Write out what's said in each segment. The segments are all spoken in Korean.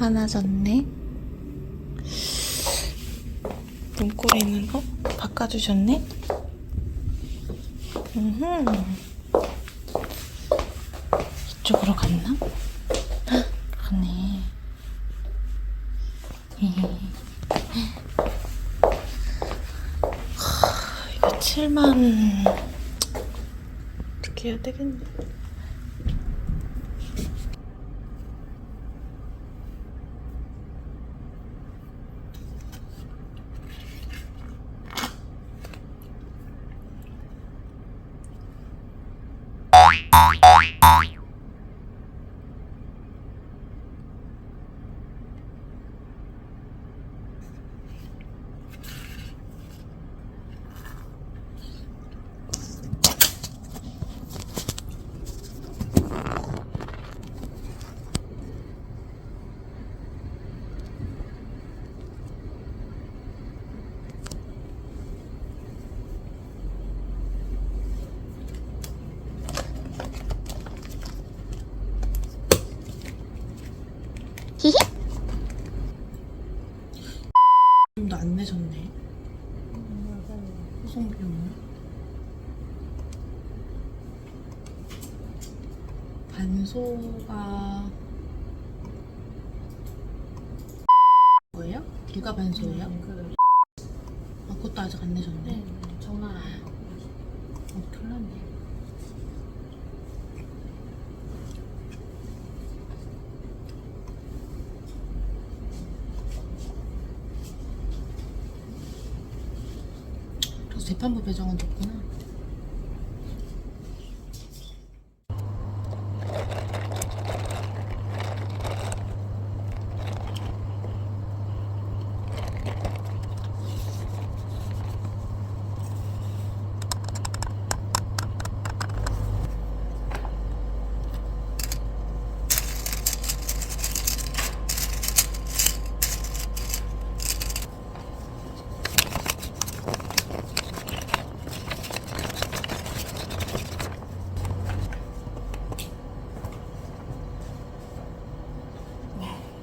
하나 졌네. 눈꼬리는 어? 바꿔주셨네? 음흠. 이쪽으로 갔나? 하, 이거 7만 어떻게 해야 되겠네. 히히. 좀더 안 내셨네. 소송 비용을. 반소가 뭐예요? 누가 반소예요? 그, 아, 그것도 아직 안 내셨네. 네, 전화 안 하고. 어, 큰일 났네. 그래서 재판부 배정은 됐구나.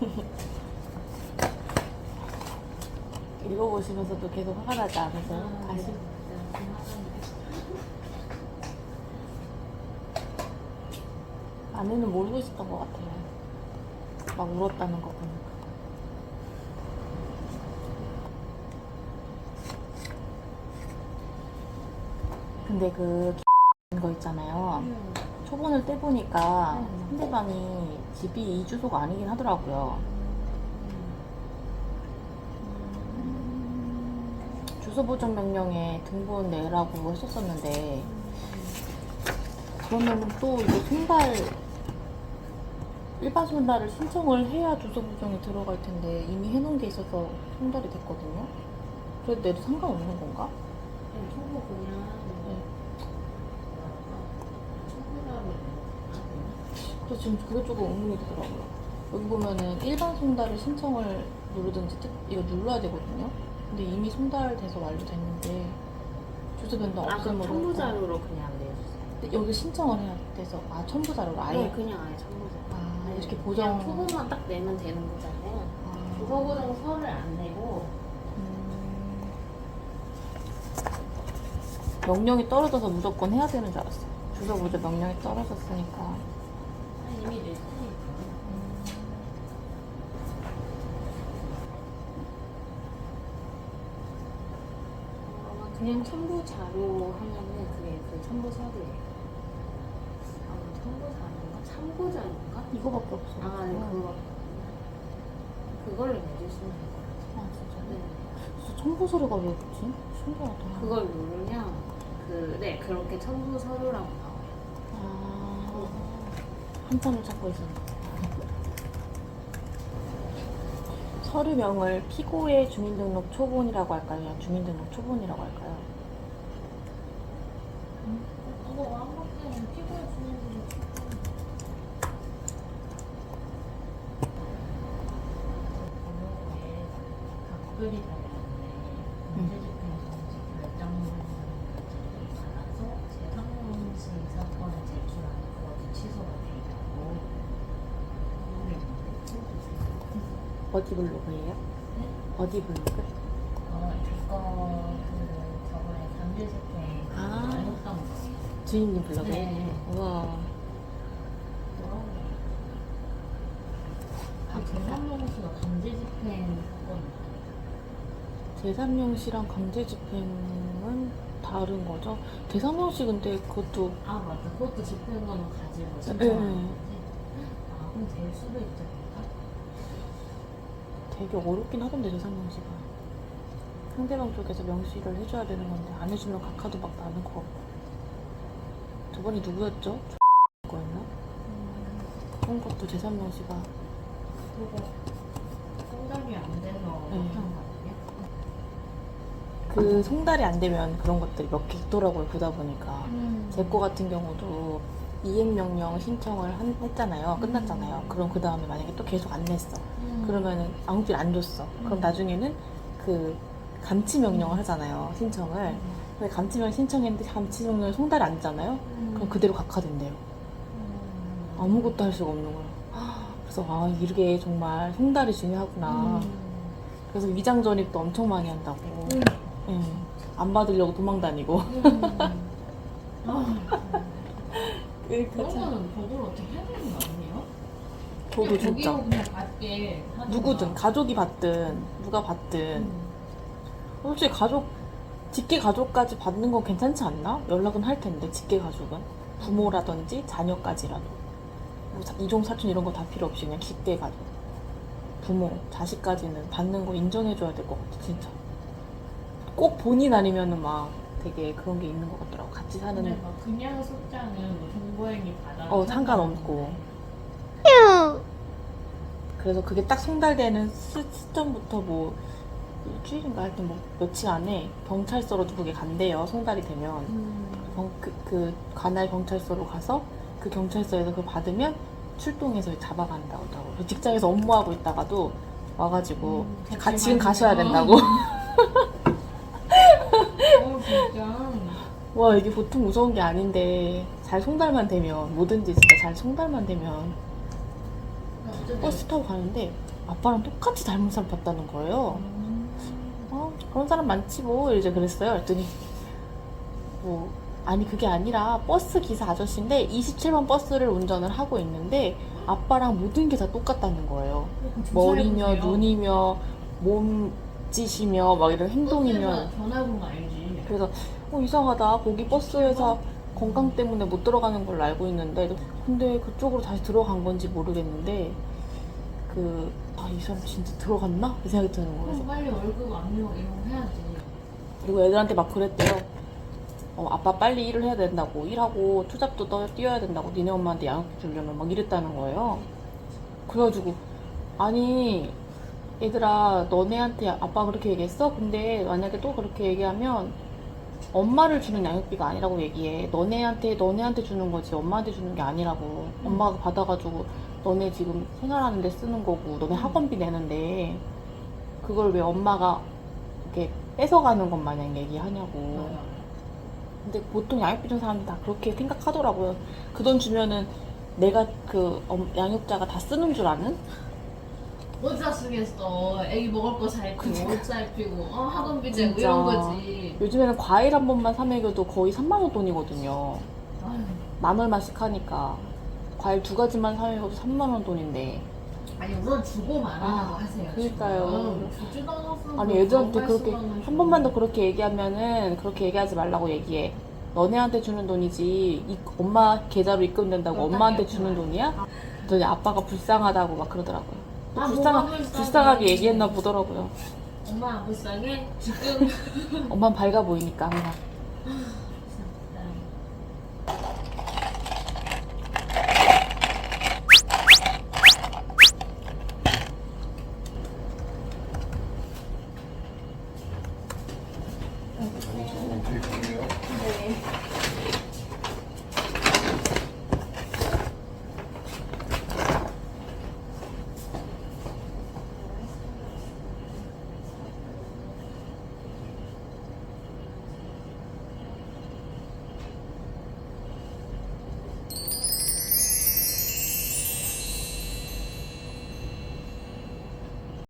읽어보시면서도 계속 화가 나지 않으세요? 다시? 아내는 모르고 있었던 것 같아요. 막 울었다는 거 보니까. 근데 그 거 있잖아요. 초본을 떼보니까 음. 상대방이 집이 이 주소가 아니긴 하더라고요. 주소 보정 명령에 등본 내라고 했었었는데 그러면 또 이게 손달 일반 손달을 신청을 해야 주소 보정이 들어갈 텐데 이미 해놓은 게 있어서 손달이 됐거든요. 그래도 내도 상관없는 건가? 네, 청구 그냥 네. 청구라고 그래서 지금 그게 조금 의문이 되더라고요. 여기 보면은 일반 송달을 신청을 누르든지 뜻- 이거 눌러야 되거든요. 근데 이미 송달돼서 완료됐는데 주소 변동 아, 그럼 없음으로 첨부자료로 그냥 내주세요. 근데 여기 신청을 해야 돼서 아 첨부 자료로 아예 네, 그냥 아예 첨부자. 아, 이렇게 그냥 보정 초보만 딱 내면 되는 거잖아요. 아, 주소 보정 서를 안 내고 음, 명령이 떨어져서 무조건 해야 되는 줄 알았어요. 주소 보정 명령이 떨어졌으니까 아, 이미 냈으니까. 어, 그냥 첨부 자료 하면은 그게 그 첨부 서류예요. 아, 첨부 자료인가? 참고 자료인가? 이거밖에 없어요. 아, 네, 그거. 그걸로 내주시면 될 것 같아요. 아 진짜. 네. 그래서 첨부 서류가 왜 있지? 신기하다. 그걸 누르면 그, 네, 그렇게 첨부 서류라고 한참을 찾고 있었는데. 서류명을 피고의 주민등록 초본이라고 할까요? 주민등록 초본이라고 할까요? 이거 아무튼 피부에 주는 각별이 달렸는데 문제집행 정지 결정문을 받아서 재상공시 사건을 제출하는 것도 취소가 돼 있고 어디 블로그예요? 네? 어디 블로그? 어, 이거 그 저번에 감귤스페 아. 거. 주인님 블로그? 네. 우와. 아, 제삼long 씨가 강제 집행 사건. 제3용 씨랑 강제 집행은 다른 거죠? 제3용 씨 근데 그것도 아 맞다. 그것도 집행관을 가지고 네. 신청하는 거지. 아 그럼 될 수도 있죠. 되게 어렵긴 하던데 제3용 씨가. 상대방 쪽에서 명시를 해줘야 되는 건데 안 해주면 각하도 막 나는 거 같고. 저번에 누구였죠? 거였나? 그런 것도 제3용 씨가 그거 생각이 안 돼서 네. 못한 거 아니에요? 그 송달이 안 되면 그런 것들이 몇 개 있더라고요 보다 보니까 음. 제 거 같은 경우도 이행 명령 신청을 한- 했잖아요 끝났잖아요 음. 그럼 그 다음에 만약에 또 계속 안 냈어 음. 그러면은 아무길 안 줬어 그럼 음. 나중에는 그 감치 명령을 하잖아요 신청을 음. 근데 감치 명령 신청했는데 감치 명령이 송달이 안 되잖아요 음. 그럼 그대로 각하된대요 음. 아무것도 할 수가 없는 거예요 그래서 아 이게 정말 송달이 중요하구나 음. 그래서 위장 전입도 엄청 많이 한다고 음. 예. 안 받으려고 도망 다니고 음. 아, 그런 그러니까 거는 보고를 어떻게 해야 되는 거 아니에요? 저도 진짜 거기로 그냥 받게 하든가. 누구든 가족이 받든 누가 받든 음. 솔직히 가족 직계 가족까지 받는 건 괜찮지 않나? 연락은 할 텐데 직계 가족은 부모라든지 자녀까지라도 뭐 사- 이종 사촌 이런 거 다 필요 없이 그냥 직계 가족 부모 자식까지는 받는 거 인정해줘야 될 것 같아 진짜 꼭 본인 아니면은 막 되게 그런 게 있는 것 같더라고 같이 사는 근데 막 그냥 속장은 뭐 정보행위 받아 어, 상관없고. 그래서 그게 딱 송달되는 시, 시점부터 뭐 일주일인가? 하여튼 뭐 며칠 안에 경찰서로도 그게 간대요 송달이 되면. 음. 경- 그, 그 관할 경찰서로 가서 그 경찰서에서 그걸 받으면 출동해서 잡아간다고 하더라고요. 그 직장에서 업무하고 있다가도 와가지고 음, 같이 가, 지금 가셔야. 된다고. 어 진짜. 와 이게 보통 무서운 게 아닌데 잘 송달만 되면 뭐든지 진짜 잘 송달만 되면 버스 타고 가는데 아빠랑 똑같이 닮은 사람 봤다는 거예요. 음. 어, 그런 사람 많지 뭐 이제 그랬어요. 그랬더니 뭐 아니 그게 아니라 버스 기사 아저씨인데 27번 버스를 운전을 하고 있는데 아빠랑 모든 게 다 똑같다는 거예요. 머리며. 눈이며 몸짓이며 막 이런 행동이며 알지? 그래서 어, 이상하다. 거기 버스에서 건강 때문에 못 들어가는 걸로 알고 있는데 근데 그쪽으로 다시 들어간 건지 모르겠는데 그 아 이 사람 진짜 들어갔나? 이 생각이 드는 거예요. 그럼 빨리 월급 압류 이런 거 해야지 그리고 애들한테 막 그랬대요. 어, 아빠 빨리 일을 해야 된다고 일하고 투잡도 떠, 뛰어야 된다고 니네 엄마한테 양육비 주려면 막 이랬다는 거예요. 그래가지고 아니 얘들아 너네한테 아빠 그렇게 얘기했어? 근데 만약에 또 그렇게 얘기하면 엄마를 주는 양육비가 아니라고 얘기해. 너네한테 너네한테 주는 거지 엄마한테 주는 게 아니라고. 엄마가 받아가지고 너네 지금 생활하는데 쓰는 거고 너네 학원비 내는데 그걸 왜 엄마가 이렇게 뺏어가는 것 마냥 얘기하냐고. 근데 보통 양육비 준 사람들 다 그렇게 생각하더라고요. 그 돈 주면은 내가 그 엄- 양육자가 다 쓰는 줄 아는? 어디다 쓰겠어 애기 먹을 거 잘 피고 옷 잘 피고 어 학원비 내고. 이런 거지 요즘에는 과일 한 번만 사 먹여도 거의 3만 원 돈이거든요. 아유, 만 얼마씩 하니까 과일 두 가지만 사 먹여도 3만 원 돈인데 아니 우선 주고 말아라고 아, 하세요 그러니까요. 지금. 주지도 않았으면 아니 뭐 애들한테 그런 그렇게 한 번만 더 그렇게 얘기하면은 그렇게 얘기하지 말라고 얘기해. 너네한테 주는 돈이지 이- 엄마 계좌로 입금된다고. 엄마한테 주는 돈이야? 그랬더니 아빠가 불쌍하다고 막 그러더라고요. 또 아, 불쌍하, 뭐가 불쌍해. 불쌍하게 얘기했나 보더라고요. 엄마 안 불쌍해? 지금 엄마는 밝아 보이니까 항상.